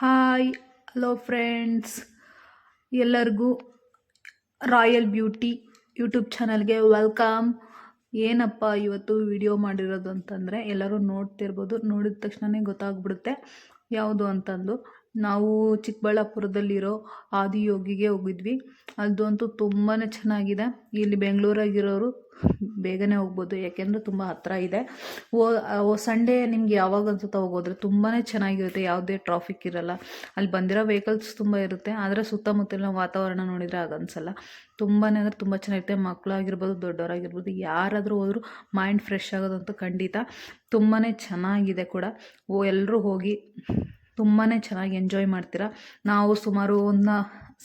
Hi, hello friends. ಎಲ್ಲರಿಗೂ royal beauty YouTube ಚಾನಲ್ಗೆ welcome. ಏನಪ್ಪ ಇವತ್ತು ವಿಡಿಯೋ ಮಾಡಿರೋದು ಅಂತಂದರೆ ಎಲ್ಲರೂ ನೋಡ್ತಿರ್ಬೋದು. ನೋಡಿದ ತಕ್ಷಣವೇ ಗೊತ್ತಾಗ್ಬಿಡುತ್ತೆ ಯಾವುದು ಅಂತಂದು. ನಾವು ಚಿಕ್ಕಬಳ್ಳಾಪುರದಲ್ಲಿರೋ ಆದಿಯೋಗಿಗೆ ಹೋಗಿದ್ವಿ. ಅದು ಅಂತೂ ತುಂಬಾ ಚೆನ್ನಾಗಿದೆ. ಇಲ್ಲಿ ಬೆಂಗಳೂರಾಗಿರೋರು ಬೇಗನೆ ಹೋಗ್ಬೋದು, ಯಾಕೆಂದರೆ ತುಂಬ ಹತ್ತಿರ ಇದೆ. ಓ ಸಂಡೇ ನಿಮ್ಗೆ ಯಾವಾಗ ಅನ್ಸುತ್ತೋ ಹೋಗೋದ್ರೆ ತುಂಬಾ ಚೆನ್ನಾಗಿರುತ್ತೆ, ಯಾವುದೇ ಟ್ರಾಫಿಕ್ ಇರಲ್ಲ. ಅಲ್ಲಿ ಬಂದಿರೋ ವೆಹಿಕಲ್ಸ್ ತುಂಬ ಇರುತ್ತೆ, ಆದರೆ ಸುತ್ತಮುತ್ತಲಿನ ವಾತಾವರಣ ನೋಡಿದರೆ ಆಗನ್ಸಲ್ಲ ತುಂಬಾ ಅಂದರೆ ತುಂಬ ಚೆನ್ನಾಗಿರುತ್ತೆ. ಮಕ್ಕಳಾಗಿರ್ಬೋದು ದೊಡ್ಡವರಾಗಿರ್ಬೋದು, ಯಾರಾದರೂ ಹೋದರೂ ಮೈಂಡ್ ಫ್ರೆಶ್ ಆಗೋದಂತೂ ಖಂಡಿತ. ತುಂಬಾ ಚೆನ್ನಾಗಿದೆ ಕೂಡ. ಓ ಎಲ್ಲರೂ ಹೋಗಿ ತುಂಬಾ ಚೆನ್ನಾಗಿ ಎಂಜಾಯ್ ಮಾಡ್ತೀರಾ? ನಾವು ಸುಮಾರು ಒಂದು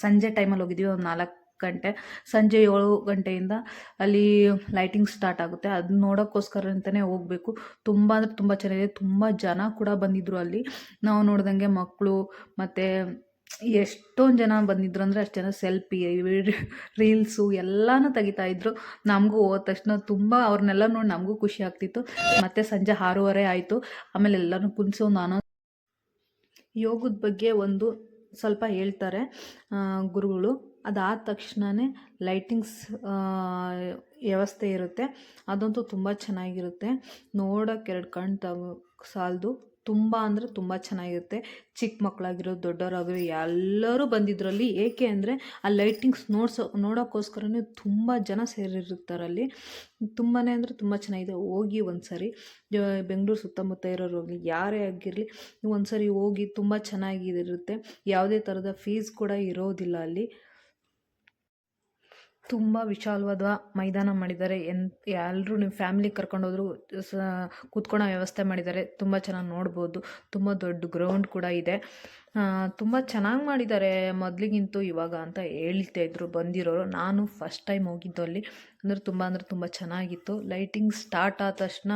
ಸಂಜೆ ಟೈಮಲ್ಲಿ ಹೋಗಿದ್ವಿ, ಒಂದು ನಾಲ್ಕು ಗಂಟೆ. ಸಂಜೆ ಏಳು ಗಂಟೆಯಿಂದ ಅಲ್ಲಿ ಲೈಟಿಂಗ್ ಸ್ಟಾರ್ಟ್ ಆಗುತ್ತೆ. ಅದನ್ನ ನೋಡೋಕ್ಕೋಸ್ಕರ ಅಂತಲೇ ಹೋಗಬೇಕು. ತುಂಬ ಅಂದರೆ ತುಂಬ ಚೆನ್ನಾಗಿದೆ. ತುಂಬ ಜನ ಕೂಡ ಬಂದಿದ್ದರು ಅಲ್ಲಿ. ನಾವು ನೋಡಿದಂಗೆ ಮಕ್ಕಳು ಮತ್ತು ಎಷ್ಟೊಂದು ಜನ ಬಂದಿದ್ರು ಅಂದರೆ ಅಷ್ಟು ಜನ ಸೆಲ್ಫಿ ರೀಲ್ಸು ಎಲ್ಲನೂ ತೆಗಿತಾಯಿದ್ರು ನಮಗೂ ಹೋದ ತಕ್ಷಣ ತುಂಬ ಅವ್ರನ್ನೆಲ್ಲ ನೋಡಿ ನಮಗೂ ಖುಷಿ ಆಗ್ತಿತ್ತು. ಮತ್ತು ಸಂಜೆ ಆರೂವರೆ ಆಯಿತು. ಆಮೇಲೆ ಎಲ್ಲರೂ ಕುಣಿಸಿ ಒಂದು ಯೋಗದ ಬಗ್ಗೆ ಒಂದು ಸ್ವಲ್ಪ ಹೇಳ್ತಾರೆ ಗುರುಗಳು. ಅದಾದ ತಕ್ಷಣವೇ ಲೈಟಿಂಗ್ಸ್ ವ್ಯವಸ್ಥೆ ಇರುತ್ತೆ. ಅದಂತೂ ತುಂಬ ಚೆನ್ನಾಗಿರುತ್ತೆ. ನೋಡೋಕ್ಕೆ ಎರಡು ಕಣ್ಣು ಸಾಲದು. ತುಂಬ ಅಂದರೆ ತುಂಬ ಚೆನ್ನಾಗಿರುತ್ತೆ. ಚಿಕ್ಕ ಮಕ್ಕಳಾಗಿರೋ ದೊಡ್ಡವರಾಗಿರೋ ಎಲ್ಲರೂ ಬಂದಿದ್ರಲ್ಲಿ. ಏಕೆ ಅಂದರೆ ಆ ಲೈಟಿಂಗ್ಸ್ ನೋಡ್ಸೋ, ನೋಡೋಕ್ಕೋಸ್ಕರನೇ ತುಂಬ ಜನ ಸೇರಿರ್ತಾರಲ್ಲಿ. ತುಂಬಾ ಅಂದರೆ ತುಂಬ ಚೆನ್ನಾಗಿದೆ. ಹೋಗಿ ಒಂದು ಸಾರಿ ಬೆಂಗಳೂರು ಸುತ್ತಮುತ್ತ ಇರೋರು ಹೋಗಿ, ಯಾರೇ ಆಗಿರಲಿ ಒಂದು ಸರಿ ಹೋಗಿ ತುಂಬ ಚೆನ್ನಾಗಿರುತ್ತೆ. ಯಾವುದೇ ಥರದ ಫೀಸ್ ಕೂಡ ಇರೋದಿಲ್ಲ ಅಲ್ಲಿ. ತುಂಬ ವಿಶಾಲವಾದ ಮೈದಾನ ಮಾಡಿದ್ದಾರೆ. ಎನ್ ಎಲ್ಲರೂ ನಿಮ್ಮ ಫ್ಯಾಮಿಲಿ ಕರ್ಕೊಂಡೋದ್ರು ಸ ಕೂತ್ಕೊಳ್ಳೋ ವ್ಯವಸ್ಥೆ ಮಾಡಿದ್ದಾರೆ. ತುಂಬ ಚೆನ್ನಾಗಿ ನೋಡ್ಬೋದು. ತುಂಬ ದೊಡ್ಡ ಗ್ರೌಂಡ್ ಕೂಡ ಇದೆ. ತುಂಬ ಚೆನ್ನಾಗಿ ಮಾಡಿದ್ದಾರೆ ಮೊದಲಿಗಿಂತೂ ಇವಾಗ ಅಂತ ಹೇಳ್ತಾ ಇದ್ರು ಬಂದಿರೋರು. ನಾನು ಫಸ್ಟ್ ಟೈಮ್ ಹೋಗಿದ್ದು ಅಲ್ಲಿ. ಅಂದರೆ ತುಂಬ ಅಂದರೆ ತುಂಬ ಚೆನ್ನಾಗಿತ್ತು. ಲೈಟಿಂಗ್ ಸ್ಟಾರ್ಟ್ ಆದ ತಕ್ಷಣ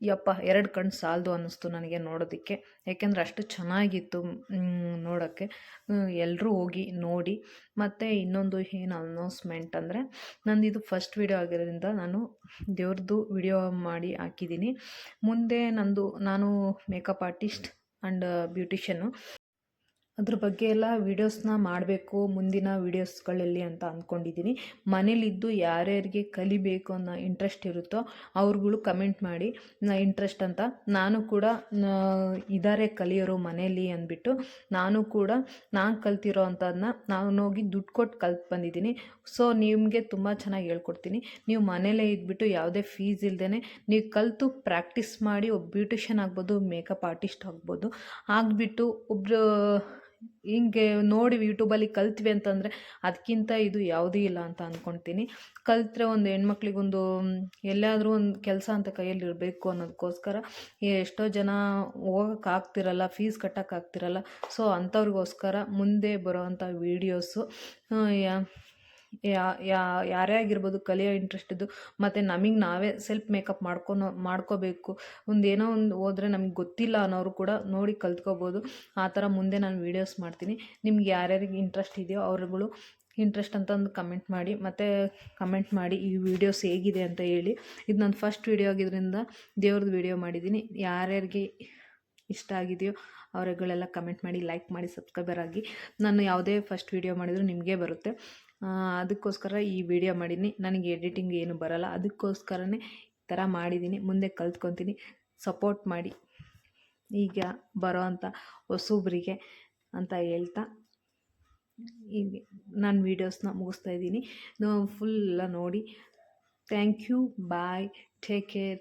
ಯಪ್ಪ, ಎರಡು ಕಣ್ಣು ಸಾಲದು ಅನ್ನಿಸ್ತು ನನಗೆ ನೋಡೋದಕ್ಕೆ. ಯಾಕೆಂದರೆ ಅಷ್ಟು ಚೆನ್ನಾಗಿತ್ತು ನೋಡೋಕ್ಕೆ. ಎಲ್ಲರೂ ಹೋಗಿ ನೋಡಿ. ಮತ್ತು ಇನ್ನೊಂದು ಏನು ಅನೌನ್ಸ್ಮೆಂಟ್ ಅಂದರೆ, ನಂದು ಇದು ಫಸ್ಟ್ ವಿಡಿಯೋ ಆಗಿರೋದ್ರಿಂದ ನಾನು ದೇವ್ರದ್ದು ವಿಡಿಯೋ ಮಾಡಿ ಹಾಕಿದ್ದೀನಿ. ಮುಂದೆ ನಂದು, ನಾನು ಮೇಕಪ್ ಆರ್ಟಿಸ್ಟ್ ಆ್ಯಂಡ್ ಬ್ಯೂಟಿಷನ್ನು ಅದ್ರ ಬಗ್ಗೆ ಎಲ್ಲ ವೀಡಿಯೋಸ್ನ ಮಾಡಬೇಕು, ಮುಂದಿನ ವೀಡಿಯೋಸ್ಗಳಲ್ಲಿ ಅಂತ ಅಂದ್ಕೊಂಡಿದ್ದೀನಿ. ಮನೇಲಿದ್ದು ಯಾರ್ಯಾರಿಗೆ ಕಲಿಬೇಕು ಅನ್ನೋ ಇಂಟ್ರೆಸ್ಟ್ ಇರುತ್ತೋ ಅವ್ರುಗಳು ಕಮೆಂಟ್ ಮಾಡಿ ಇಂಟ್ರೆಸ್ಟ್ ಅಂತ. ನಾನು ಕೂಡ ಇದ್ದಾರೆ ಕಲಿಯೋರು ಮನೇಲಿ ಅಂದ್ಬಿಟ್ಟು, ನಾನು ಕೂಡ, ನಾನು ಕಲ್ತಿರೋ ಅಂಥದನ್ನ ನಾನು ಹೋಗಿ ದುಡ್ಡು ಕೊಟ್ಟು ಕಲ್ತು ಬಂದಿದ್ದೀನಿ. ಸೊ ನಿಮಗೆ ತುಂಬ ಚೆನ್ನಾಗಿ ಹೇಳ್ಕೊಡ್ತೀನಿ. ನೀವು ಮನೇಲೇ ಇದ್ಬಿಟ್ಟು ಯಾವುದೇ ಫೀಸ್ ಇಲ್ಲದೇ ನೀವು ಕಲಿತು ಪ್ರಾಕ್ಟೀಸ್ ಮಾಡಿ ಒಬ್ಬ ಬ್ಯೂಟಿಷಿಯನ್ ಆಗ್ಬೋದು ಮೇಕಪ್ ಆರ್ಟಿಸ್ಟ್ ಆಗ್ಬೋದು, ಆಗಿಬಿಟ್ಟು ಒಬ್ಬರು ಹಿಂಗೆ ನೋಡಿ ಯೂಟ್ಯೂಬಲ್ಲಿ ಕಲ್ತ್ವಿ ಅಂತಂದರೆ ಅದಕ್ಕಿಂತ ಇದು ಯಾವುದೂ ಇಲ್ಲ ಅಂತ ಅಂದ್ಕೊಳ್ತೀನಿ ಕಲ್ತ್ರೆ ಒಂದು ಹೆಣ್ಮಕ್ಳಿಗೊಂದು ಎಲ್ಲಾದರೂ ಒಂದು ಕೆಲಸ ಅಂತ ಕೈಯಲ್ಲಿ ಇರಬೇಕು ಅನ್ನೋದಕ್ಕೋಸ್ಕರ ಎಷ್ಟೋ ಜನ ಹೋಗೋಕ್ಕಾಗ್ತಿರಲ್ಲ ಫೀಸ್ ಕಟ್ಟೋಕ್ಕಾಗ್ತಿರಲ್ಲ ಸೊ ಅಂಥವ್ರಿಗೋಸ್ಕರ ಮುಂದೆ ಬರೋವಂಥ ವೀಡಿಯೋಸು ಯಾರೇ ಆಗಿರ್ಬೋದು ಕಲಿಯೋ ಇಂಟ್ರೆಸ್ಟ್ ಇದ್ದು ಮತ್ತು ನಮಗೆ ನಾವೇ ಸೆಲ್ಫ್ ಮೇಕಪ್ ಮಾಡ್ಕೊನೋ, ಮಾಡ್ಕೋಬೇಕು. ಒಂದು ಏನೋ ಒಂದು ಹೋದರೆ ನಮ್ಗೆ ಗೊತ್ತಿಲ್ಲ ಅನ್ನೋರು ಕೂಡ ನೋಡಿ ಕಲ್ತ್ಕೋಬೋದು. ಆ ಥರ ಮುಂದೆ ನಾನು ವೀಡಿಯೋಸ್ ಮಾಡ್ತೀನಿ. ನಿಮ್ಗೆ ಯಾರ್ಯಾರಿಗೆ ಇಂಟ್ರೆಸ್ಟ್ ಇದೆಯೋ ಅವ್ರುಗಳು ಇಂಟ್ರೆಸ್ಟ್ ಅಂತಂದು ಕಮೆಂಟ್ ಮಾಡಿ, ಮತ್ತು ಕಮೆಂಟ್ ಮಾಡಿ ಈ ವಿಡಿಯೋಸ್ ಹೇಗಿದೆ ಅಂತ ಹೇಳಿ. ಇದು ನನ್ನ ಫಸ್ಟ್ ವೀಡಿಯೋ ಆಗಿದ್ದರಿಂದ ದೇವ್ರದ್ದು ವೀಡಿಯೋ ಮಾಡಿದ್ದೀನಿ ಯಾರ್ಯಾರಿಗೆ ಇಷ್ಟ ಆಗಿದೆಯೋ ಅವರುಗಳೆಲ್ಲ ಕಮೆಂಟ್ ಮಾಡಿ ಲೈಕ್ ಮಾಡಿ ಸಬ್ಸ್ಕ್ರೈಬರ್ ಆಗಿ. ನಾನು ಯಾವುದೇ ಫಸ್ಟ್ ವೀಡಿಯೋ ಮಾಡಿದರೂ ನಿಮಗೆ ಬರುತ್ತೆ. ಅದಕ್ಕೋಸ್ಕರ ಈ ವಿಡಿಯೋ ಮಾಡಿದ್ದೀನಿ ನನಗೆ ಎಡಿಟಿಂಗ್ ಏನು ಬರಲ್ಲ. ಅದಕ್ಕೋಸ್ಕರನೇ ಈ ಥರ ಮಾಡಿದ್ದೀನಿ ಮುಂದೆ ಕಲ್ತ್ಕೊತೀನಿ. ಸಪೋರ್ಟ್ ಮಾಡಿ. ಈಗ ಬರೋ ಅಂಥ ಹೊಸೊಬ್ಬರಿಗೆ ಅಂತ ಹೇಳ್ತಾ ಈಗ ನಾನು ವೀಡಿಯೋಸ್ನ ಮುಗಿಸ್ತಾ ಇದ್ದೀನಿ. ಫುಲ್ಲ ನೋಡಿ. Thank you bye take care